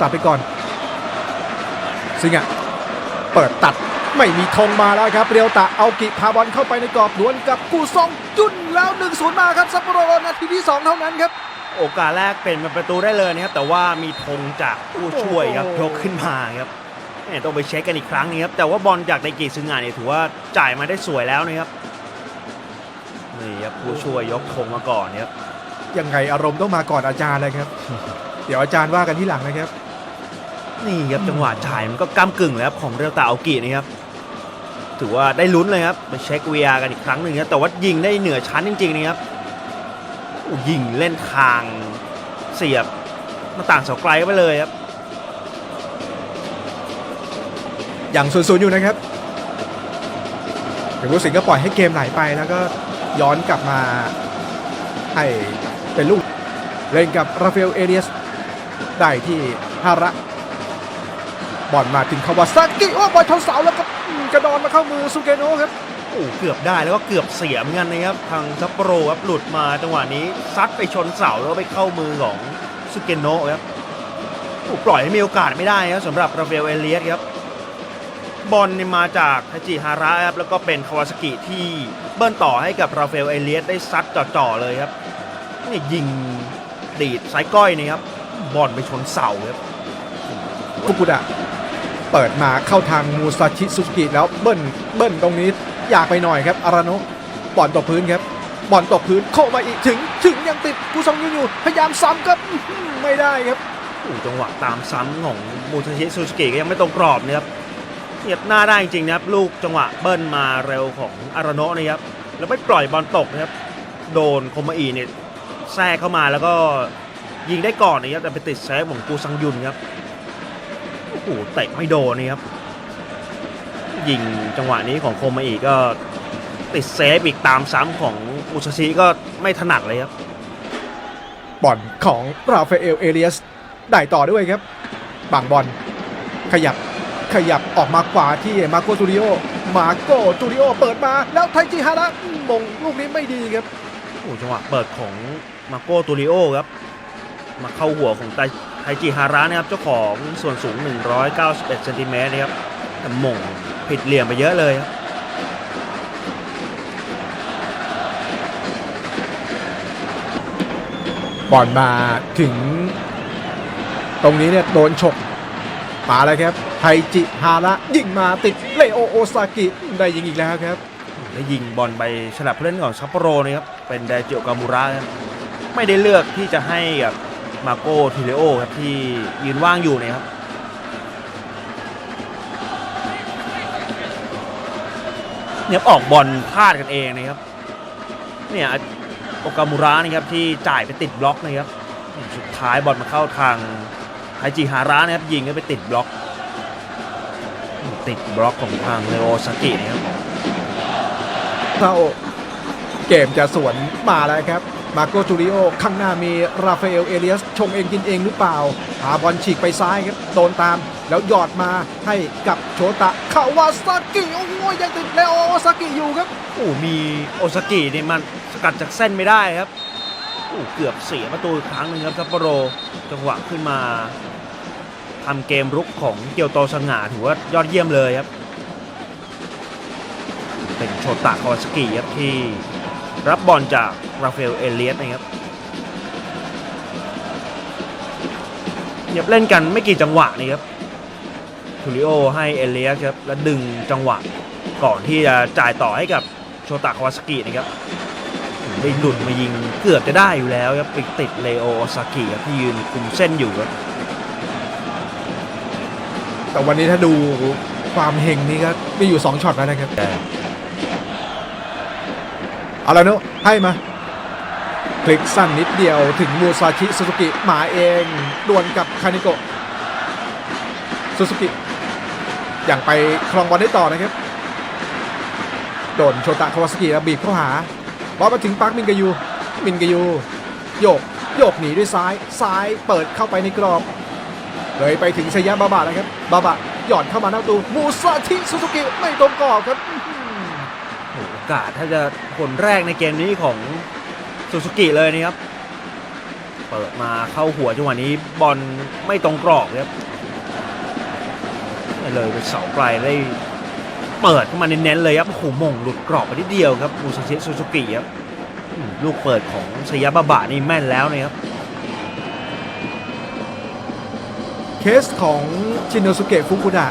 ตัดไปก่อน ซิงอะเปิดตัดไม่มีธงมาแล้วครับ เรียวตะเอากิพาบอลเข้าไปในกรอบดวลกับกูซองจุนแล้ว1นศูนย์มาครับซัปโปโรนาทีที่ 2 เท่านั้นครับ โอกาสแรกเป็นประตูได้เลยนะครับ แต่ว่ามีธงจากผู้ช่วยครับโอ้โหยกขึ้นมาครับเนี่ยต้องไปเช็คกันอีกครั้งนึงครับ แต่ว่าบอลจากไดกิซึงานเนี่ยถือว่าจ่ายมาได้สวยแล้วนะครับนี่ครับผู้ช่วยยกธงมาก่อนครับยังไงอารมณ์ต้องมาก่อนอาจารย์เลยครับ เดี๋ยวอาจารย์ว่ากันที่หลังนะครับ นี่ครับจังหวะจ่ายมันก็ก้ากึ่งแล้วครับของเรียวตาอากินะครับถือว่าได้ลุ้นเลยครับไปเช็ค VR กันอีกครั้งหนึ่งครับแต่ว่ายิงได้เหนือชั้นจริงๆนะครับยิงเล่นทางเสียบหมาต่างเสาไกลไปเลยครับ อย่างศูนย์ๆอยู่นะครับถึงผู้สิงก็ปล่อยให้เกมไหลไปแล้วก็ย้อนกลับมาให้เป็นลูกเล่นกับราฟาเอลเอเรียสได้ที่ฮาระ บอลมาถึงคาวาซากิโอ้บอลชนเสาแล้วก็อืมกระดอนมาเข้ามือซูเกโนะครับโอ้เกือบได้แล้วก็เกือบเสียเหมือนกันนะครับ ทางซัปโปโรครับหลุดมาจังหวะนี้ซัดไปชนเสาแล้วก็ไปเข้ามือของสุเกโนะครับโอ้ปล่อยให้มีโอกาสไม่ได้ครับสำหรับราฟาเอลเอเลียสครับบอลเนี่ยมาจากทาจิฮาระครับแล้วก็เป็นคาวาซากิที่เบิ้ลต่อให้กับราฟาเอลเอเลียสได้ซัดจ่อๆเลยครับนี่ยิงดีดสายก้อยนี่ครับบอลไปชนเสาครับฟุกุดะ เปิดมาเข้าทางมูซาชิซุกิแล้วเบิ้ลเบิ้ลตรงนี้อยากไปหน่อยครับอาราโนะบอลตกพื้นครับบอลตกพื้นโคมาอีกถึงถึงยังติดกูซองยูอยู่พยายามซ้ำครับอื้อหือไม่ได้ครับโอ้จังหวะตามซ้ำของมูซาชิซูสกิก็ยังไม่ตรงกรอบนะครับเหยียบหน้าได้จริงนะครับลูกจังหวะเบิ้ลมาเร็วของอารานโนะนะครับแล้วไม่ปล่อยบอลตกนะครับโดนโคมาอีเนี่ยแทรกเข้ามาแล้วก็ยิงได้ก่อนนะครับแต่ไปติดเซฟของกูซังยุนครับ โอ้โหเตะไม่โดนนะครับ ยิงจังหวะนี้ของโคมาอีก็ติดเซฟอีกตามซ้ำของมูซาชิก็ไม่ถนัดเลยครับ บอลของราฟาเอลเอเลียสได้ต่อด้วยครับบางบอลขยับขยับออกมาขวาที่มาโกตูริโอ มาโกตูริโอเปิดมาแล้วไทจิฮาระมงลูกนี้ไม่ดีครับโอ้จังหวะเปิดของมาโกตูริโอครับ มาเข้าหัวของไท ไทจิฮาระนะครับเจ้าของส่วนสูง 191เซนติเมตรนะครับแต่หม่งผิดเหลี่ยมไปเยอะเลยครับบอลมาถึง ตรงนี้เนี่ยโดนฉกมาแล้วครับไทจิฮาระยิงมาติดเลโอโอซากิได้ยิงอีกแล้วครับและยิงบอลไปฉลับผู้เล่นของซัปโปโรนะครับเป็นไดจิโอกามูระครับไม่ได้เลือกที่จะให้กับ มาโกทิเลโอครับที่ยืนว่างอยู่นะครับเนี่ยออกบอลพลาดกันเองนะครับเนี่ยโอกามูระนะครับที่จ่ายไปติดบล็อกนะครับสุดท้ายบอลมาเข้าทางไทจิฮาระนะครับยิงก็ไปติดบล็อก ติดบล็อกของทางเลโอซากินะครับซาโอเกมจะสวนมาแล้วครับ มาโกจูริโอข้างหน้ามีราฟาเอลเอเลียส ชงเองกินเองหรือเปล่าหาบอลฉีกไปซ้ายครับ โดนตาม แล้วหยอดมาให้กับโชตะคาวาซากิโอ้ยยังติดเลโอซากิอยู่ครับโอ้มีโอซากิเนี่ยมันสกัดจากเส้นไม่ได้ครับโอ้เกือบเสียประตูครั้งนึงครับซัปโปโรจังหวะขึ้นมาทำเกมรุกของเกียวโตสง่าถือว่ายอดเยี่ยมเลยครับ เป็นโชตะคาวาสกิครับที่รับบอลจาก ราฟาเอลเอเลียสนะครับเนียบเล่นกันไม่กี่จังหวะนี่ครับทูริโอให้เอเลียสครับแล้วดึงจังหวะก่อนที่จะจ่ายต่อให้กับโชตะคาวาสกินะครับได้หลุดมายิงเกือบจะได้อยู่แล้วครับไปติดเลโอโอซากิครับที่ยืนคุมเส้นอยู่ครับแต่วันนี้ถ้าดูความเฮงนี่ก็มีอยู่ 2ช็อตแล้วนะครับแต่เอาละเนอะให้มา คลิกสั้นนิดเดียวถึงมูซาชิซูซูกิมาเองดวลกับคานิโกะซูซูกิอย่างไปครองบอลได้ต่อนะครับ โดนโชตะคาวาสกิแล้วบีบเข้าหาบอลมาถึงปาร์คมินกายู มินกายู โยก โยกหนีด้วยซ้าย ซ้ายเปิดเข้าไปในกรอบ เลยไปถึงชยะบาบะนะครับ บาบะหย่อนเข้ามาหน้าประตู มูซาชิซูซูกิไม่ตรงกรอบครับโอ้โหโอกาสถ้าจะผลแรกในเกมนี้ของ ซูซูกิเลยนะครับ เปิดมาเข้าหัวจังหวะนี้บอลไม่ตรงกรอบครับเลยไปเสาไกลได้เปิดเข้ามาเน้นๆเลยครับโอ้โหมงหลุดกรอบไปนิดเดียวครับมูซาชิซูซูกิครับลูกเปิดของสยาบาบะนี่แม่นแล้วนะครับเคสของชินโนสุเกะฟุกุดะ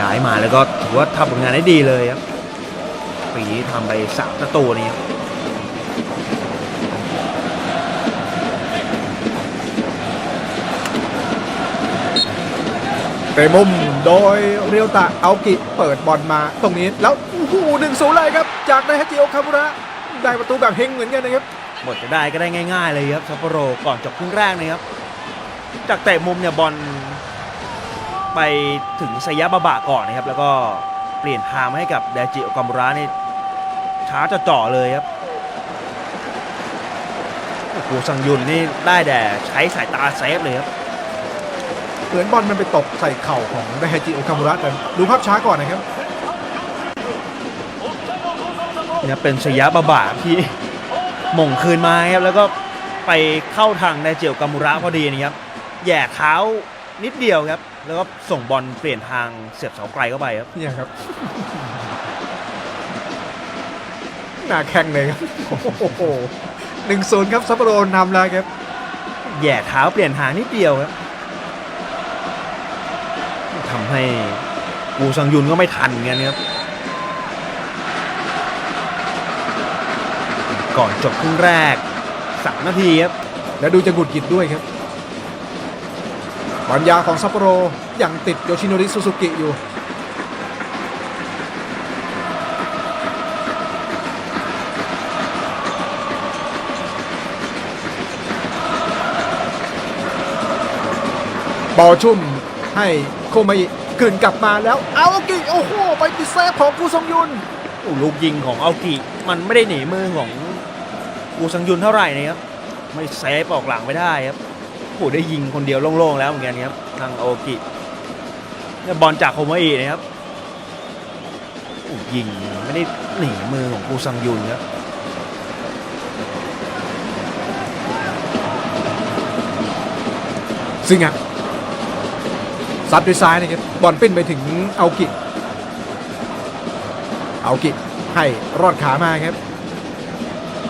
ย้ายมาแล้วก็ถือว่าทำผลงานได้ดีเลยครับ ปีนี้ทำไปสามประตูนี่ครับเตะมุมโดยเรียวตะเอากิเปิดบอลมาตรงนี้แล้วโอ้โหหนึ่งศูนย์เลยครับ จากไดฮาจิโอคามุระได้ประตูแบบเฮงเหมือนกันนะครับหมดจะได้ก็ได้ง่าย ๆ เลยครับซัปโปโรก่อนจบครึ่งแรกนะครับ จากเตะมุมเนี่ยบอล ไปถึงไซยะบาบะก่อนนะครับ แล้วก็เปลี่ยนทางมาให้กับเดจิโอกามุระนี่ช้าจะเจาะเลยครับโอ้โหซังยุนนี่ได้แต่ใช้สายตาเซฟเลยครับเหมือนบอลมันไปตกใส่เข่าของไดฮาจิโอคามุระแต่ดูภาพช้าก่อนนะครับเนี่ยเป็นชยะบาบาที่หม่งคืนมาครับแล้วก็ไปเข้าทางไดเจลกามุระพอดีนะครับแหย่เท้านิดเดียวครับ แล้วก็ส่งบอลเปลี่ยนทางเสียบเสาไกลเข้าไปครับ เนี่ยครับ หน้าแข่งเลยครับ โอ้โหหนึ่งศูนย์ครับซัปโปโรนำแล้วครับแหย่เท้าเปลี่ยนทางนิดเดียวครับทำให้กูซังยุนก็ไม่ทันเหมือนกันครับ ก่อนจบครึ่งแรกสามนาทีครับ แล้วดูจะหงุดหงิดด้วยครับ บอลยาของซัปโปโรยังติดโยชิโนริซูซูกิอยู่ บอลชุ่มให้โคมาอิคืนกลับมาแล้วเอาอกิโอ้โหไปติดเซฟของกูซงยุนลูกยิงของเอากิมันไม่ได้หนีมือของกูซังยุนเท่าไหร่นะครับไม่เซฟออกหลังไม่ได้ครับ โอ้ได้ยิงคนเดียวโล่งๆแล้วเหมือนกันครับทางโอกิเนี่ยบอลจากโคมาอินะครับยิงไม่ได้หนีมือของกูซังยุนครับซิงอะซัดด้วยซ้ายนะครับบอลปิ้นไปถึงเอากิ เอากิให้รอดขามาครับ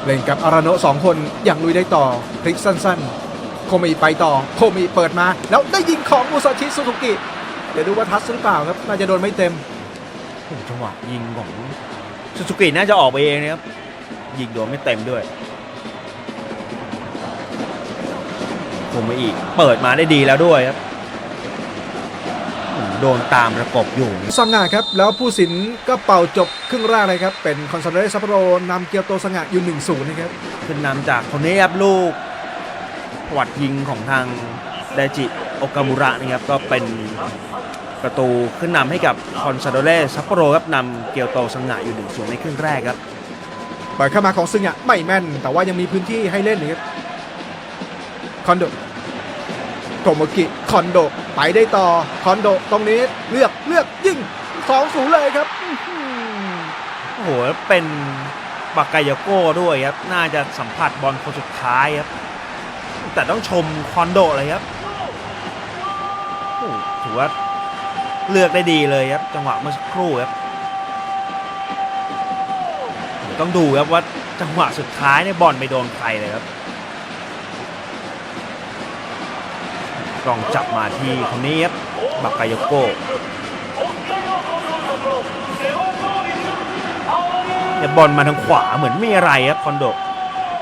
เล่นกับอาราโนะสองคนอย่างลุยได้ต่อพลิกสั้น ๆ มิไปต่อโคมิเปิดมา แล้วได้ยิงของมูซาชิซูซูกิ เดี๋ยวดูว่าทัชหรือเปล่าครับ น่าจะโดนไม่เต็มโอ้จังหวะยิงของซูซูกิน่าจะออกไปเองนะครับ ยิงโดนไม่เต็มด้วยโคมาอีก เปิดมาได้ดีแล้วด้วยครับอืมโดนตามประกบอยู่สังงาครับ แล้วผู้สินก็เป่าจบครึ่งแรกเลยครับ เป็นคอนซาเดเรซัปโปโรนำเกียวโตสังงาอยู่1-0นะครับ ขึ้นนำจากคนนี้ครับลูก ประวัดยิงของทางไดจิโอกามุระนะครับก็เป็นประตูขึ้นนำให้กับคอนซาโดเล่ซัปโปโรครับนำเกียวโตสังหะอยู่หนึ่งส่วนในครึ่งแรกครับเปิดเข้ามาของซึงอะไม่แม่น แต่ว่ายังมีพื้นที่ให้เล่นนะครับคอนโดโทโมกิคอนโดไปได้ต่อคอนโดตรงนี้เลือกเลือกยิง2-0เลยครับอื้อหือโอ้โหแล้วเป็นบากายาโก้ด้วยครับ น่าจะสัมผัสบอลคนสุดท้ายครับ แต่ต้องชมคอนโดเลยครับถือว่าเลือกได้ดีเลยครับ จังหวะเมื่อสักครู่ครับ ต้องดูครับว่าจังหวะสุดท้ายเนี่ยบอลไปโดนใครเลยครับลองจับมาที่คนนี้ครับบากายโก้เนี่ยบอลมาทางขวาเหมือนไม่อะไรครับคอนโด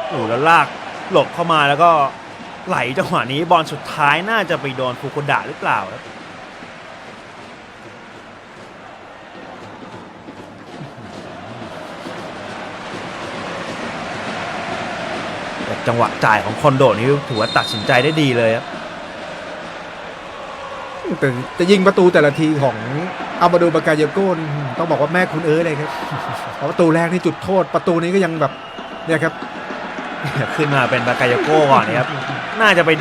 โอ้โหแล้วลากหลบเข้ามาแล้วก็ ไหลจังหวะนี้บอลสุดท้ายน่าจะไปโดนฟูโคดะหรือเปล่าครับแต่จังหวะจ่ายของคอนโดนี่ถือว่าตัดสินใจได้ดีเลยครับแต่จะยิงประตูแต่ละทีของอามาดูบากายโก้นต้องบอกว่าแม่คุณเอ๋ยเลยครับเพราะประตูแรกนี่จุดโทษ ประตูนี้ก็ยังแบบเนี่ยครับ ขึ้นมาเป็นบากายาโก้ก่อนนะครับ น่าจะไปโด